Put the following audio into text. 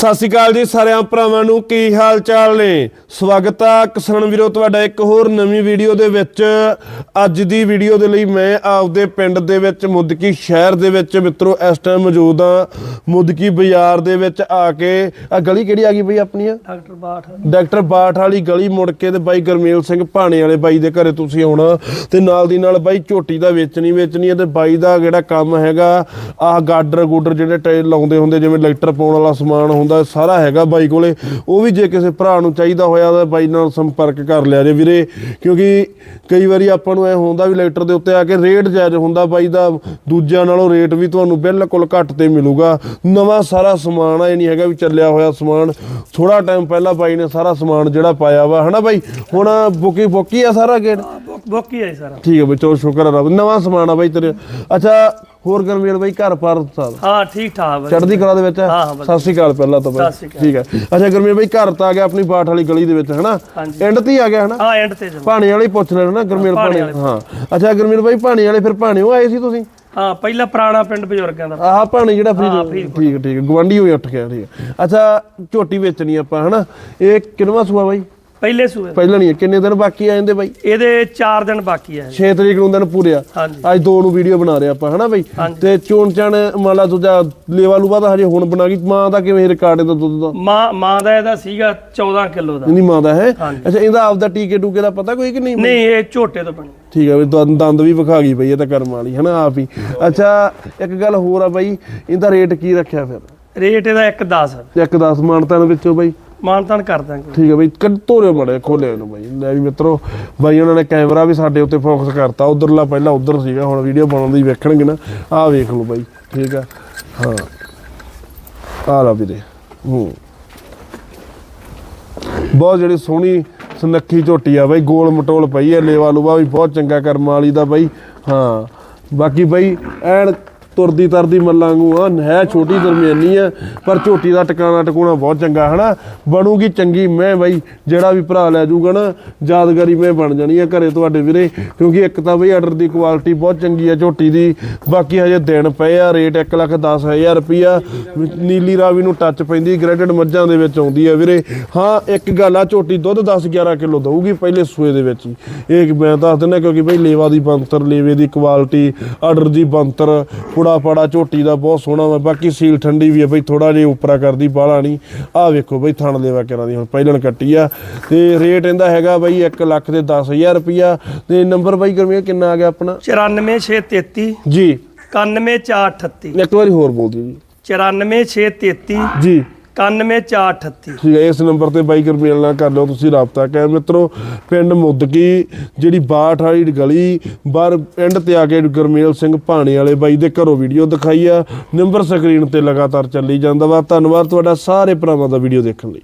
ਸਤਿ ਸ਼੍ਰੀ ਅਕਾਲ ਜੀ ਸਾਰਿਆਂ ਭਰਾਵਾਂ ਨੂੰ ਕੀ ਹਾਲ ਚਾਲ ਨੇ? ਸਵਾਗਤ ਆ ਕਿਸਾਨ ਵੀਰੋ ਤੁਹਾਡਾ ਇੱਕ ਹੋਰ ਨਵੀਂ ਵੀਡੀਓ ਦੇ ਵਿੱਚ। ਅੱਜ ਦੀ ਵੀਡੀਓ ਦੇ ਲਈ ਮੈਂ ਆਪਦੇ ਪਿੰਡ ਦੇ ਵਿੱਚ ਮੁੱਦਕੀ ਸ਼ਹਿਰ ਦੇ ਵਿੱਚ ਮਿੱਤਰੋ ਇਸ ਟਾਈਮ ਮੌਜੂਦ ਆ ਮੁੱਦਕੀ ਬਾਜ਼ਾਰ ਦੇ ਵਿੱਚ ਆ ਕੇ। ਆ ਗਲੀ ਕਿਹੜੀ ਆ ਗਈ ਬਈ ਆਪਣੀ? ਆ ਡਾਕਟਰ ਬਾਠ ਡਾਕਟਰ ਬਾਠ ਵਾਲੀ ਗਲੀ ਮੁੜ ਕੇ ਤੇ ਬਾਈ ਗਰਮੇਲ ਸਿੰਘ ਭਾਣੇ ਵਾਲੇ ਬਾਈ ਦੇ ਘਰੇ ਤੁਸੀਂ ਆਉਣਾ। ਤੇ ਨਾਲ ਦੀ ਨਾਲ ਬਾਈ ਝੋਟੀ ਦਾ ਵੇਚਣੀ ਵੇਚਣੀ ਤੇ ਬਾਈ ਦਾ ਜਿਹੜਾ ਕੰਮ ਹੈਗਾ ਆਹ ਗਾਡਰ ਗੂਡਰ ਜਿਹੜੇ ਟਾਇਰ ਲਾਉਂਦੇ ਹੁੰਦੇ ਜਿਵੇਂ ਲੈਕਟਰ ਪਾਉਣ ਵਾਲਾ ਸਮਾਨ ਹੁੰਦਾ, ਸਾਰਾ ਹੈਗਾ ਬਾਈ ਕੋਲੇ। ਉਹ ਵੀ ਜੇ ਕਿਸੇ ਭਰਾ ਨੂੰ ਚਾਹੀਦਾ ਹੋਇਆ ਤਾਂ ਬਾਈ ਨਾਲ ਸੰਪਰਕ ਕਰ ਲਿਆ ਜੇ ਵੀਰੇ। ਕਿਉਂਕਿ ਕਈ ਵਾਰੀ ਆਪਾਂ ਨੂੰ ਐ ਹੁੰਦਾ ਵੀ ਲੈਕਟਰ ਦੇ ਉੱਤੇ ਆ ਕੇ ਰੇਟ ਜਾਇਜ਼ ਹੁੰਦਾ ਬਾਈ ਦਾ। ਦੂਜਿਆਂ ਨਾਲੋਂ ਰੇਟ ਵੀ ਤੁਹਾਨੂੰ ਬਿਲਕੁਲ ਘੱਟ ਤੇ ਮਿਲੂਗਾ। ਨਵਾਂ ਸਾਰਾ ਸਮਾਨ ਆ, ਇਹ ਨਹੀਂ ਹੈਗਾ ਵੀ ਚੱਲਿਆ ਹੋਇਆ ਸਮਾਨ। ਥੋੜਾ ਟਾਈਮ ਪਹਿਲਾਂ ਬਾਈ ਨੇ ਸਾਰਾ ਸਮਾਨ ਜਿਹੜਾ ਪਾਇਆ ਵਾ, ਹਨਾ ਬਾਈ? ਹੁਣ ਬੁਕੀ ਬੁਕੀ ਆ ਸਾਰਾ ਗੇਟ? ਬੁੱਕ ਹੀ ਹੈ ਸਾਰਾ। ਠੀਕ ਹੈ ਬਈ ਚਲੋ ਸ਼ੁਕਰ ਆ ਰੱਬ। ਨਵਾਂ ਸਮਾਨ ਆ ਬਾਈ ਤੇਰੇ। ਅੱਛਾ ਹੋਰ ਗਰਮੀਰ ਬਾਈ ਘਰ ਪਰ ਸਾਹਿਬ ਹਾਂ ਠੀਕ ਠਾਕ ਵਧੀਆ। ਚੜ੍ਹਦੀ ਕਲਾ ਦੇ ਵਿੱਚ ਹੈ? ਹਾਂ, ਹਾਂ, ਵਧੀਆ। ਸਤਿ ਸ਼੍ਰੀ ਅਕਾਲ ਪਹਿਲਾਂ ਤਾਂ ਬਾਈ। ਸਤਿ ਸ਼੍ਰੀ ਅਕਾਲ। ਠੀਕ ਹੈ। ਅੱਛਾ ਗਰਮੀਰ ਬਾਈ ਘਰ ਤਾਂ ਆ ਗਿਆ ਆਪਣੀ ਬਾਠ ਵਾਲੀ ਗਲੀ ਦੇ ਵਿੱਚ ਹਨਾ? ਹਾਂਜੀ। ਐਂਡ ਤੇ ਹੀ ਆ ਗਿਆ ਹਨਾ? ਹਾਂ ਐਂਡ ਤੇ ਜਮਾ। ਪਾਣੀ ਵਾਲੇ ਹੀ ਪੁੱਛ ਲੈਣਾ ਨਾ ਗਰਮੀਰ ਭਾਣੇ ਪਾਣੀ ਹਾਂ। ਅੱਛਾ ਗਰਮੀਰ ਬਾਈ ਪਾਣੀ ਵਾਲੇ ਫਿਰ ਪਾਣੀਓ ਆਏ ਸੀ ਤੁਸੀਂ? ਹਾਂ ਪਹਿਲਾ ਪੁਰਾਣਾ ਪਿੰਡ ਬਜ਼ੁਰਗਾਂ ਦਾ। ਆਹ ਪਾਣੀ ਜਿਹੜਾ ਫਰੀ ਠੀਕ ਹੈ, ਠੀਕ ਹੈ। ਗਵਾਂਢੀ ਹੋਈ ਉੱਠ ਗਿਆ ਠੀਕ ਹੈ। ਅੱਛਾ ਝੋਟੀ ਵੇਚਣੀ ਆਪਾਂ ਹਨਾ? ਇਹ ਕਿੰਨਵਾ ਸੂਆ ਬਾਈ? ਪਹਿਲੇ ਸੂਏ ਪਹਿਲਾਂ ਨਹੀਂ ਹੈ। ਕਿੰਨੇ ਦਿਨ ਬਾਕੀ ਆ ਜਾਂਦੇ ਬਾਈ? ਇਹਦੇ 4 ਦਿਨ ਬਾਕੀ ਹੈ 6 ਤਰੀਕ ਨੂੰ ਦਿਨ ਪੂਰੇ ਆ। ਹਾਂਜੀ। ਅੱਜ ਦੋ ਨੂੰ ਵੀਡੀਓ ਬਣਾ ਰਹੇ ਆਪਾਂ ਹਨਾ ਬਈ? ਹਾਂਜੀ। ਤੇ ਚੋਣ ਚਣ ਮੰਨ ਲਾ ਦੂਜਾ ਲੇਵਾ ਲੂਵਾ ਤਾਂ ਹਜੇ ਹੁਣ ਬਣਾ ਗਈ। ਮਾਂ ਦਾ ਕਿਵੇਂ ਰਿਕਾਰਡ ਦਾ ਦੁੱਧ ਦਾ? ਮਾਂ ਮਾਂ ਦਾ ਇਹਦਾ ਸੀਗਾ 14 ਕਿਲੋ ਦਾ। ਇਹਦੀ ਮਾਂ ਦਾ ਹੈ? ਹਾਂਜੀ। ਅੱਛਾ ਇਹਦਾ ਆਪਦਾ ਟੀਕੇ ਟੂਕੇ ਦਾ ਪਤਾ ਕੋਈ ਕਿ ਨਹੀਂ? ਨਹੀਂ ਇਹ ਝੋਟੇ ਤੋਂ ਬਣੀ ਠੀਕ ਬਈ ਦੰਦ ਦੰਦ ਵੀ ਵਿਖਾ ਗਈ ਬਈ ਇਹ ਤਾਂ ਕਰਮ ਵਾਲੀ ਹਨਾ ਆਪ ਹੀ। ਅੱਛਾ ਇੱਕ ਗੱਲ ਹੋਰ ਆ ਬਈ ਇਹਦਾ ਰੇਟ ਕੀ ਰੱਖਿਆ ਫਿਰ? ਰੇਟ ਇਹਦਾ 1.10 ਇੱਕ 10 ਮਾਨਤਾਂ ਦੇ ਵਿੱਚੋਂ ਬਈ। ਮਾਨਤਾਨ ਕਰ ਦਾਂਗੇ ਠੀਕ ਹੈ ਬਈ ਕੱਢ ਤੋਰਿਓ ਮੜੇ ਖੋਲਿਆ ਇਹਨੂੰ ਬਈ। ਲੈ ਵੀ ਮਿੱਤਰੋ, ਬਾਈ ਉਹਨਾਂ ਨੇ ਕੈਮਰਾ ਵੀ ਸਾਡੇ ਉੱਤੇ ਫੋਕਸ ਕਰਤਾ। ਉਧਰਲਾ ਪਹਿਲਾਂ ਉਧਰ ਸੀਗਾ, ਹੁਣ ਵੀਡੀਓ ਬਣਾਉਣ ਦੀ ਵੇਖਣਗੇ ਨਾ। ਆਹ ਵੇਖ ਲਓ ਬਾਈ, ਠੀਕ ਆ ਹਾਂ। ਆ ਲਾ ਵੀਰੇ। ਹੂੰ। ਬਹੁਤ ਜਿਹੜੀ ਸੋਹਣੀ ਸੁਨੱਖੀ ਝੋਟੀ ਆ ਬਾਈ, ਗੋਲ ਮਟੋਲ ਪਈ ਆ ਲੇਵਾ ਲੂਵਾ ਵੀ ਬਹੁਤ ਚੰਗਾ ਕਰਮ ਵਾਲੀ ਦਾ ਬਾਈ। ਹਾਂ। ਬਾਕੀ ਬਾਈ, ਐਨ ਤੁਰਦੀ ਤਰਦੀ ਮੱਲਾਂ ਵਾਂਗੂ ਆ ਹੈ। ਛੋਟੀ ਦਰਮਿਆਨੀ ਆ ਪਰ ਝੋਟੀ ਦਾ ਟਿਕਾਣਾ ਟਕੂਣਾ ਬਹੁਤ ਚੰਗਾ ਹਨਾ? ਬਣੂਗੀ ਚੰਗੀ ਮੈਂ ਬਾਈ ਜਿਹੜਾ ਵੀ ਭਰਾ ਲੈ ਜਾਊਗਾ ਨਾ ਯਾਦਗਾਰੀ ਮੈਂ ਬਣ ਜਾਣੀ ਆ ਘਰੇ ਤੁਹਾਡੇ ਵੀਰੇ ਕਿਉਂਕਿ ਇੱਕ ਤਾਂ ਬਈ ਆਰਡਰ ਦੀ ਕੁਆਲਿਟੀ ਬਹੁਤ ਚੰਗੀ ਆ ਝੋਟੀ ਦੀ ਬਾਕੀ ਹਜੇ ਦਿਨ ਪਏ ਆ ਰੇਟ 1 ਲੱਖ 10000 ਰੁਪਿਆ ਨੀਲੀ ਰਾਵੀ ਨੂੰ ਟੱਚ ਪੈਂਦੀ ਗ੍ਰੇਡਡ ਮੱਝਾਂ ਦੇ ਵਿੱਚ ਆਉਂਦੀ ਆ ਵੀਰੇ। ਹਾਂ ਇੱਕ ਗੱਲ ਆ ਝੋਟੀ ਦੁੱਧ 10 11 ਕਿਲੋ ਦਊਗੀ ਪਹਿਲੇ ਸੂਏ ਦੇ ਵਿੱਚ ਹੀ। ਇਹ ਮੈਂ ਦੱਸ ਦਿੰਦਾ ਕਿਉਂਕਿ ਬਈ ਲੇਵਾ ਦੀ ਬੰਤਰ ਲੇਵੇ ਦੀ ਕੁਆਲਿਟੀ ਆਰਡਰ ਦੀ ਬੰਤਰ ਪੁੜਾ ਪੜਾ ਝੋਟੀ ਦਾ ਬਹੁਤ ਸੋਹਣਾ ਵਾ ਬਾਕੀ ਸੀਲ ਠੰਡੀ ਵੀ ਆ ਬਈ ਥੋੜਾ ਜਿਹਾ ਉਪਰਾ ਕਰਦੀ ਬਾਹਲਾ ਨਹੀਂ। ਆਹ ਵੇਖੋ ਬਈ ਥਣ ਲੇਵਾ ਕਿਰਾਂ ਦੀ ਹੁਣ ਪਹਿਲਣ ਕੱਟੀ ਆ। ਤੇ ਰੇਟ ਇਹਦਾ ਹੈਗਾ ਬਈ 1 ਲੱਖ ਦੇ 10000 ਰੁਪਿਆ ਤੇ ਨੰਬਰ ਬਾਈ ਗਰਮੀਆ ਕਿੰਨਾ ਆ ਗਿਆ ਆਪਣਾ? 94633 ਜੀ। 91438 ਇੱਕ ਵਾਰੀ ਹੋਰ ਬੋਲ ਦਿਓ ਜੀ। 94633 ਜੀ। 91438 ਠੀਕ ਹੈ, ਇਸ ਨੰਬਰ ਤੇ ਬਾਈ ਗੁਰਮੇਲ ਨਾਲ ਕਰ ਲਓ ਤੁਸੀਂ ਰਾਬਤਾ ਕਰ ਮਿੱਤਰੋ, ਪਿੰਡ ਮੁੱਦਕੀ, ਜਿਹੜੀ ਬਾਠ ਵਾਲੀ ਗਲੀ, ਬਾਹਰ ਪਿੰਡ ਤੇ ਆ ਕੇ ਗੁਰਮੇਲ ਸਿੰਘ ਭਾਣੇ ਵਾਲੇ ਬਾਈ ਦੇ ਘਰੋਂ ਵੀਡੀਓ ਦਿਖਾਈ ਆ। ਨੰਬਰ ਸਕਰੀਨ ਤੇ ਲਗਾਤਾਰ ਚੱਲੀ ਜਾਂਦਾ ਵਾ। ਧੰਨਵਾਦ ਤੁਹਾਡਾ, ਸਾਰੇ ਭਰਾਵਾਂ ਦਾ ਵੀਡੀਓ ਦੇਖਣ ਲਈ।